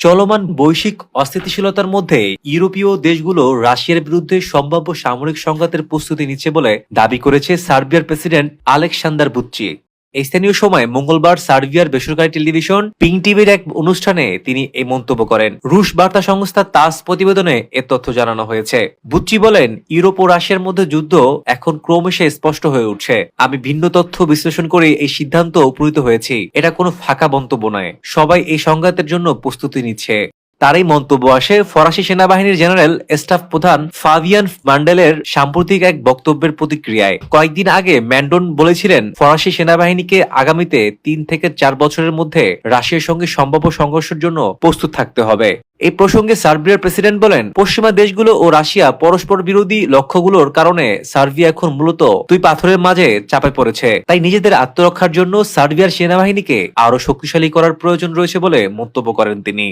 চলমান বৈশ্বিক অস্থিতিশীলতার মধ্যে ইউরোপীয় দেশগুলো রাশিয়ার বিরুদ্ধে সম্ভাব্য সামরিক সংঘাতের প্রস্তুতি নিচ্ছে বলে দাবি করেছে সার্বিয়ার প্রেসিডেন্ট আলেকসান্দার বুচ্চি। স্থানীয় সময় মঙ্গলবার সার্বিয়ার বেসরকারি টেলিভিশন পিং টিভির এক অনুষ্ঠানে তিনি এই মন্তব্য করেন। রুশ বার্তা সংস্থা তাস প্রতিবেদনে এ তথ্য জানানো হয়েছে। বুচ্চি বলেন, ইউরোপ ও রাশিয়ার মধ্যে যুদ্ধ এখন ক্রমশে স্পষ্ট হয়ে উঠছে। আমি ভিন্ন তথ্য বিশ্লেষণ করে এই সিদ্ধান্ত উপনীত হয়েছি। এটা কোনো ফাঁকা মন্তব্য নয়। সবাই এই সংঘাতের জন্য প্রস্তুতি নিচ্ছে। তারই মন্তব্য আসে ফরাসি সেনাবাহিনীর জেনারেল স্টাফ প্রধান ফাবিয়ান ম্যান্ডেলের সাম্প্রতিক এক বক্তব্যের প্রতিক্রিয়ায়। কয়েকদিন আগে ম্যান্ডন বলেছিলেন, ফরাসি সেনাবাহিনীকে আগামীতে তিন থেকে চার বছরের মধ্যে রাশিয়ার সঙ্গে সম্ভাব্য সংঘর্ষের জন্য প্রস্তুত থাকতে হবে। এই প্রসঙ্গে সার্বিয়ার প্রেসিডেন্ট বলেন, পশ্চিমা দেশগুলো ও রাশিয়া পরস্পর বিরোধী লক্ষ্যগুলোর কারণে সার্বিয়া এখন মূলত দুই পাথরের মাঝে চাপে পড়েছে। তাই নিজেদের আত্মরক্ষার জন্য সার্বিয়ার সেনাবাহিনীকে আরও শক্তিশালী করার প্রয়োজন রয়েছে বলে মন্তব্য করেন তিনি।